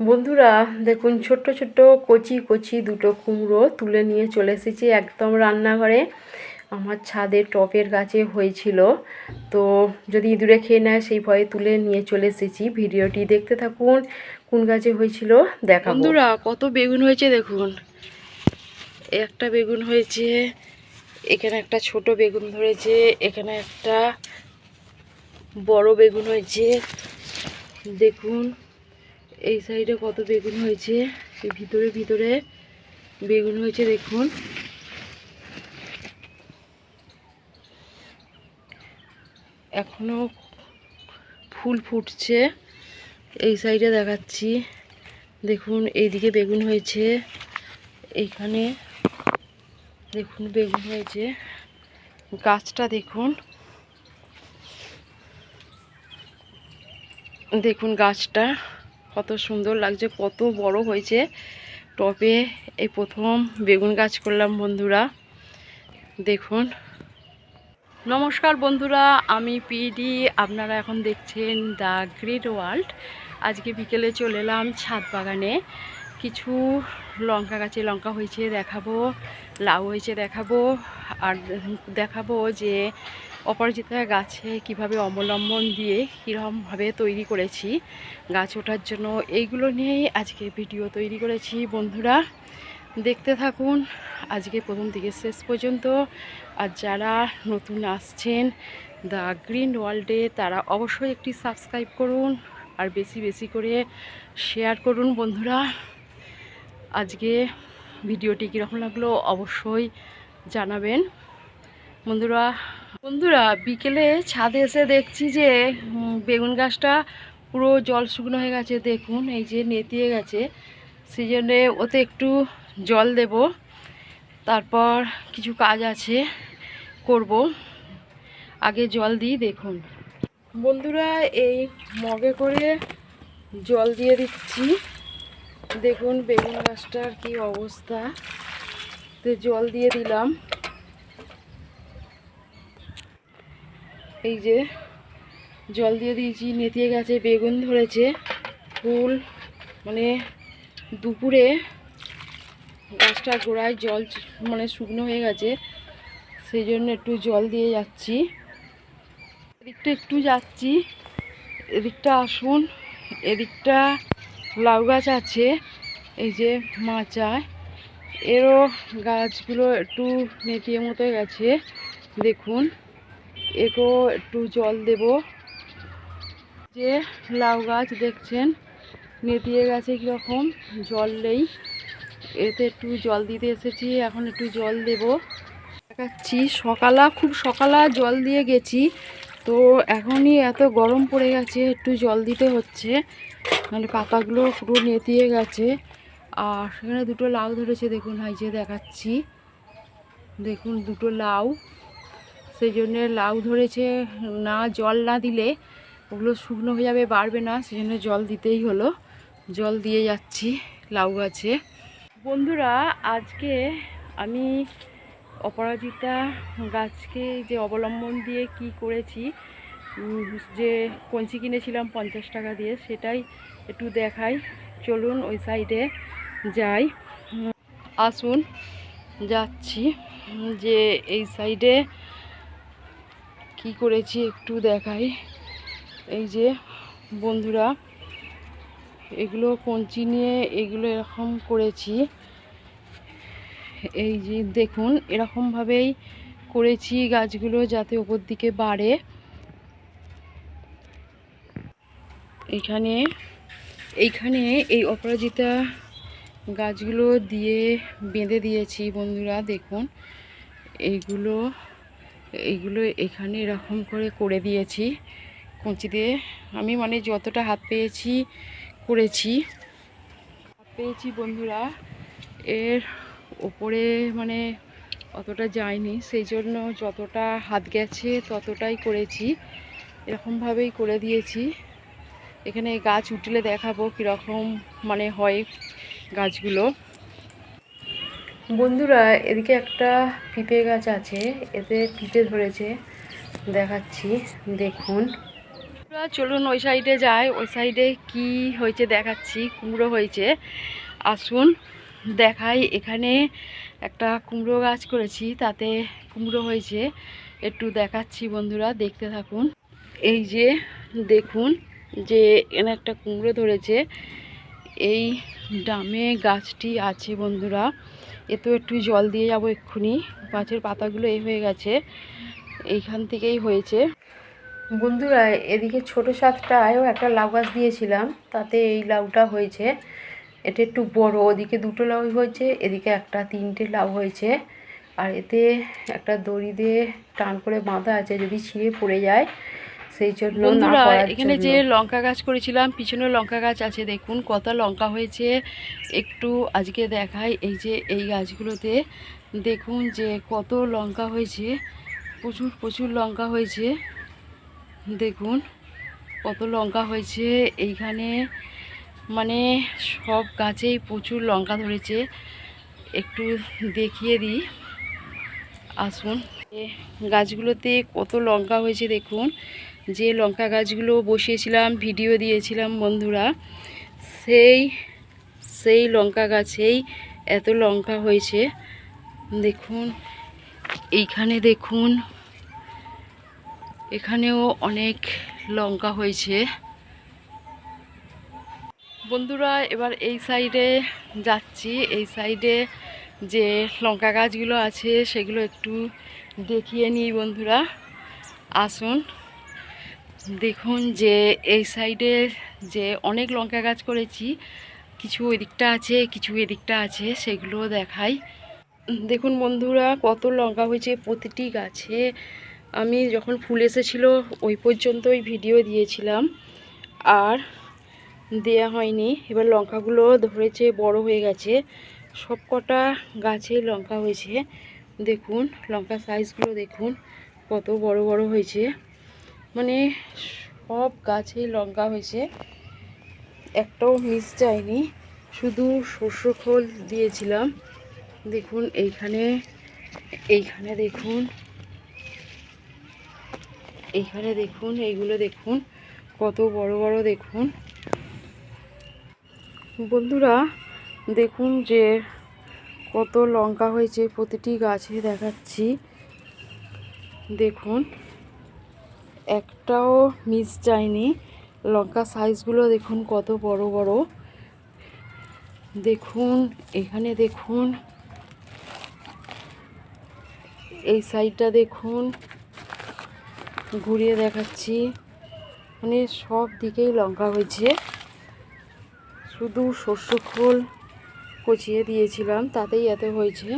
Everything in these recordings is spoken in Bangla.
বন্ধুরা, দেখুন, ছোট্ট ছোট্ট কচি কচি দুটো কুমড়ো তুলে নিয়ে চলে এসেছি একদম রান্নাঘরে। আমার ছাদে টপের গাছে হয়েছিল। তো যদি ইঁদুরে খেয়ে নেয়, সেই ভয়ে তুলে নিয়ে চলে এসেছি। ভিডিওটি দেখতে থাকুন, কোন গাছে হয়েছিল দেখা বন্ধুরা, কত বেগুন হয়েছে দেখুন। একটা বেগুন হয়েছে, এখানে একটা ছোট বেগুন ধরেছে, এখানে একটা বড় বেগুন হয়েছে। দেখুন এই সাইডে কত বেগুন হয়েছে? এই ভিতরে ভিতরে বেগুন হয়েছে, দেখুন। এখনও ফুল ফুটছে। এই সাইডে দেখাচ্ছি। দেখুন, এইদিকে বেগুন হয়েছে। এইখানে দেখুন, বেগুন হয়েছে। গাছটা দেখুন। দেখুন গাছটা। কত সুন্দর লাগছে, কত বড় হয়েছে। টবে এই প্রথম বেগুন গাছ করলাম বন্ধুরা। দেখুন। নমস্কার বন্ধুরা, আমি পিডি। আপনারা এখন দেখছেন দ্য গ্রেট ওয়ার্ল্ড। আজকে বিকেলে চলে এলাম ছাদ বাগানে। কিছু লঙ্কা গাছে লঙ্কা হয়েছে, দেখাবো। লাউ হয়েছে দেখাবো, আর দেখাবো যে অপরাজিতা গাছে কীভাবে অবলম্বন দিয়ে কীরকমভাবে তৈরি করেছি, গাছ ওঠার জন্য। এইগুলো নিয়েই আজকে ভিডিও তৈরি করেছি, বন্ধুরা। দেখতে থাকুন, আজকে প্রথম থেকে শেষ পর্যন্ত। আর যারা নতুন আসছেন, দ্য গ্রিন ওয়ার্ল্ডে, তারা অবশ্যই একটি সাবস্ক্রাইব করুন, আর বেশি বেশি করে শেয়ার করুন, বন্ধুরা। আজকে ভিডিওটি কীরকম লাগল অবশ্যই জানাবেন। বন্ধুরা বন্ধুরা, বিকেলে ছাদে এসে দেখছি যে বেগুন গাছটা পুরো জল শুকনো হয়ে গেছে। দেখুন, এই যে নেতিয়ে গেছে। সেই জন্যে ওতে একটু জল দেব। তারপর কিছু কাজ আছে, করব। আগে জল দিই, দেখুন। বন্ধুরা, এই মগে করে জল দিয়ে দিচ্ছি। দেখুন, বেগুন গাছটার কি অবস্থা। তো জল দিয়ে দিলাম। এই যে জল দিয়ে দিয়েছি, নেতিয়ে গেছে বেগুন ধরেছে, ফুল মানে দুপুরে গাছটার গোড়ায় জল মানে শুকনো হয়ে গেছে, সেই জন্য একটু জল দিয়ে যাচ্ছি। এদিকটা একটু যাচ্ছি, এদিকটা আসুন, এদিকটা লাউ গাছ আছে, এই যে মাচায় এরও গাছগুলো একটু নেতিয়ে মতো গেছে, দেখুন, একেও একটু জল দেব। যে লাউ গাছ দেখছেন, নেতিয়ে গেছে কীরকম, জল নেই, এতে একটু জল দিতে এসেছি, এখন একটু জল দেব। দেখাচ্ছি, সকালা, খুব সকালা জল দিয়ে গেছি, তো এখনই এত গরম পড়ে গেছে, একটু জল দিতে হচ্ছে। মানে পাতাগুলো পুরো নেতিয়ে গেছে। আর সেখানে দুটো লাউ ধরেছে, দেখুন হাই যে দেখাচ্ছি। দেখুন, দুটো লাউ। সেই জন্যে লাউ ধরেছে, না জল না দিলে ওগুলো শুকনো হয়ে যাবে, বাড়বে না। সেই জন্য জল দিতেই হলো। জল দিয়ে যাচ্ছি লাউ গাছে। বন্ধুরা, আজকে আমি অপরাজিতা গাছকে যে অবলম্বন দিয়ে কি করেছি যে কঞ্চি কিনেছিলাম পঞ্চাশ টাকা দিয়ে সেটাই একটু দেখাই। চলুন ওই সাইডে যাই। আসুন, যাচ্ছি। যে এই সাইডে কি করেছি একটু দেখাই। এই যে বন্ধুরা, এগুলো কঞ্চি নিয়ে এগুলো এরকম করেছি। এই যে দেখুন, এরকমভাবেই করেছি গাছগুলো যাতে ওপর দিকে বাড়ে। এইখানে এইখানে এই অপরাজিতা গাছগুলো দিয়ে বেঁধে দিয়েছি বন্ধুরা, দেখুন। এইগুলো এইগুলো এখানে এরকম করে করে দিয়েছি কঞ্চি দিয়ে। আমি মানে যতটা হাত পেয়েছি, করেছি। হাত পেয়েছি বন্ধুরা, এর ওপরে মানে অতটা যায়নি, সেই জন্য যতটা হাত গেছে ততটাই করেছি। এরকমভাবেই করে দিয়েছি। এখানে গাছ উঠলে দেখাবো কীরকম মানে হয় গাছগুলো। বন্ধুরা, এদিকে একটা পিঁপে গাছ আছে, এতে পিঁপে ধরেছে, দেখাচ্ছি, দেখুন। চলুন ওই সাইডে যাই, ওই সাইডে কি হয়েছে দেখাচ্ছি, কুমড়ো হয়েছে। আসুন, দেখাই, এখানে একটা কুমড়ো গাছ করেছি, তাতে কুমড়ো হয়েছে। একটু দেখাচ্ছি বন্ধুরা, দেখতে থাকুন। এই যে, দেখুন যে এখানে একটা কুমড়ো ধরেছে, এই ডামে গাছটি আছে বন্ধুরা। এতো একটু জল দিয়ে যাব এক্ষুনি। গাছের পাতাগুলো এ হয়ে গেছে, এইখান থেকেই হয়েছে। বন্ধুরা, এদিকে ছোট সাতটায়ও একটা লাউ গাছ দিয়েছিলাম, তাতে এই লাউটা হয়েছে। এটা একটু বড়, ওদিকে দুটো লাউ হয়েছে, এদিকে একটা তিনটে লাউ হয়েছে। আর এতে একটা দড়ি দিয়ে টান করে বাঁধা আছে, যদি ছিঁড়ে পড়ে যায় সেই জন্য বন্ধুরা এখানে যে লঙ্কা গাছ করেছিলাম পিছনে লঙ্কা গাছ আছে দেখুন কত লঙ্কা হয়েছে। একটু আজকে দেখাই এই যে এই গাছগুলোতে দেখুন যে কত লঙ্কা হয়েছে প্রচুর প্রচুর লঙ্কা হয়েছে। দেখুন কত লঙ্কা হয়েছে এইখানে মানে সব গাছেই প্রচুর লঙ্কা ধরেছে। একটু দেখিয়ে দিই আসুন। গাছগুলোতে কত লঙ্কা হয়েছে দেখুন। যে লঙ্কা গাছগুলো বসিয়েছিলাম, ভিডিও দিয়েছিলাম বন্ধুরা, সেই সেই লঙ্কা গাছেই এত লঙ্কা হয়েছে। দেখুন, এইখানে দেখুন, এখানেও অনেক লঙ্কা হয়েছে। বন্ধুরা, এবার এই সাইডে যাচ্ছি। এই সাইডে যে লঙ্কা গাছগুলো আছে, সেগুলো একটু দেখিয়ে নিই বন্ধুরা। আসুন। দেখুন যে এই সাইডে যে অনেক লঙ্কা গাছ করেছি, কিছু ওই দিকটা আছে, কিছু এদিকটা আছে, সেগুলো দেখাই। দেখুন বন্ধুরা, কত লঙ্কা হয়েছে প্রতিটি গাছে। আমি যখন ফুল এসেছিল, ওই পর্যন্তই ভিডিও দিয়েছিলাম। আর দেয়া হয়নি। এবার লঙ্কাগুলো ধরেছে, বড় হয়ে গেছে। সব কটা গাছে লঙ্কা হয়েছে। দেখুন, লঙ্কা সাইজগুলো দেখুন, কত বড় বড় হয়েছে। মানে সব গাছেই লঙ্কা হয়েছে। একটাও মিস যায়নি। শুধু শস্য খোল দিয়েছিলাম। দেখুন, এইখানে এইখানে দেখুন। এইখানে দেখুন, এইগুলো দেখুন। কত বড় বড় দেখুন। বন্ধুরা, দেখুন যে কত লঙ্কা হয়েছে। প্রতিটি গাছে দেখাচ্ছি। দেখুন। একটাও মিস যায়নি। লঙ্কা সাইজগুলো দেখুন কত বড় বড়। দেখুন, এখানে দেখুন। এই সাইডটা দেখুন। ঘুরিয়ে দেখাচ্ছি। মানে সব দিকেই লঙ্কা হয়েছে। শুধু শস্য খোল কচিয়ে দিয়েছিলাম, তাতেই এত হয়েছে।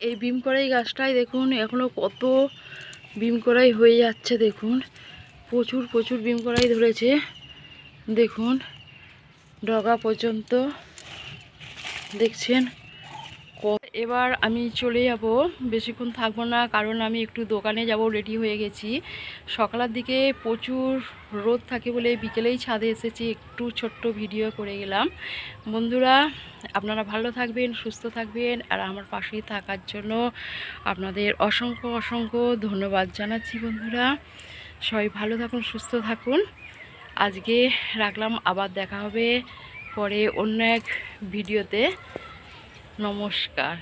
এই বিম কড়াই গাছটাই দেখুন এখনও কত বিম করাই হয়ে যাচ্ছে দেখুন। প্রচুর প্রচুর বিম করাই ধরেছে। দেখুন ডগা পর্যন্ত। দেখছেন? এবার আমি চলে যাব। বেশিক্ষণ থাকব না, কারণ আমি একটু দোকানে যাব রেডি হয়ে গেছি। সকালের দিকে প্রচুর রোদ থাকে বলে বিকেলেই ছাদে এসেছি, একটু ছোট্ট ভিডিও করে গেলাম। বন্ধুরা, আপনারা ভালো থাকবেন, সুস্থ থাকবেন, আর আমার পাশেই থাকার জন্য আপনাদের অসংখ্য অসংখ্য ধন্যবাদ জানাচ্ছি বন্ধুরা। সবাই ভালো থাকুন, সুস্থ থাকুন। আজকে রাখলাম, আবার দেখা হবে পরে অন্য এক ভিডিওতে। নমস্কার